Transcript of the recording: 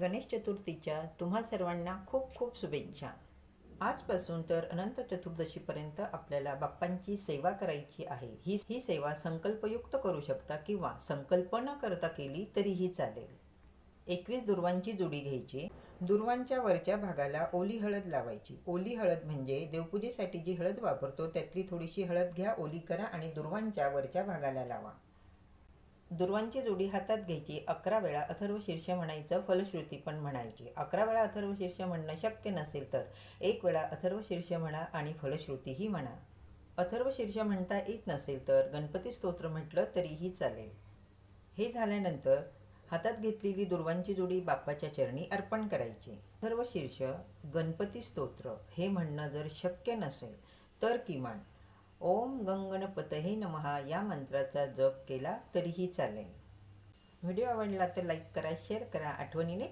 गणेश चतुर्थीच्या तुम्हा सर्वांना खूप खूप शुभेच्छा. आजपासून तर अनंत चतुर्दशीपर्यंत आपल्याला बाप्पांची सेवा करायची आहे. ही ही सेवा संकल्पयुक्त करू शकता किंवा संकल्प न करता केली तरीही चालेल. एकवीस दुर्वांची जोडी घ्यायची. दुर्वांच्या वरच्या भागाला ओली हळद लावायची. ओली हळद म्हणजे देवपूजेसाठी जी हळद वापरतो त्यातली थोडीशी हळद घ्या ओली करा आणि दुर्वांच्या वरच्या भागाला लावा. दुर्वांची जोडी हातात घ्यायची अकरा वेळा अथर्व शीर्ष म्हणायचं फलश्रुती पण म्हणायची. अकरा वेळा अथर्व शीर्ष म्हणणं शक्य नसेल तर एक वेळा अथर्व शीर्ष म्हणा आणि फलश्रुतीही म्हणा. अथर्व शीर्ष म्हणता येत नसेल तर गणपती स्तोत्र म्हटलं तरीही चालेल. हे झाल्यानंतर हातात घेतलेली दुर्वांची जोडी बाप्पाच्या चरणी अर्पण करायची. अथर्व शीर्ष गणपती स्तोत्र हे म्हणणं जर शक्य नसेल तर किमान ओम गंगणपतहे नमहा या मंत्राचा जप केला तरीही चालेल. व्हिडिओ आवडला तर लाईक करा शेअर करा. आठवणीने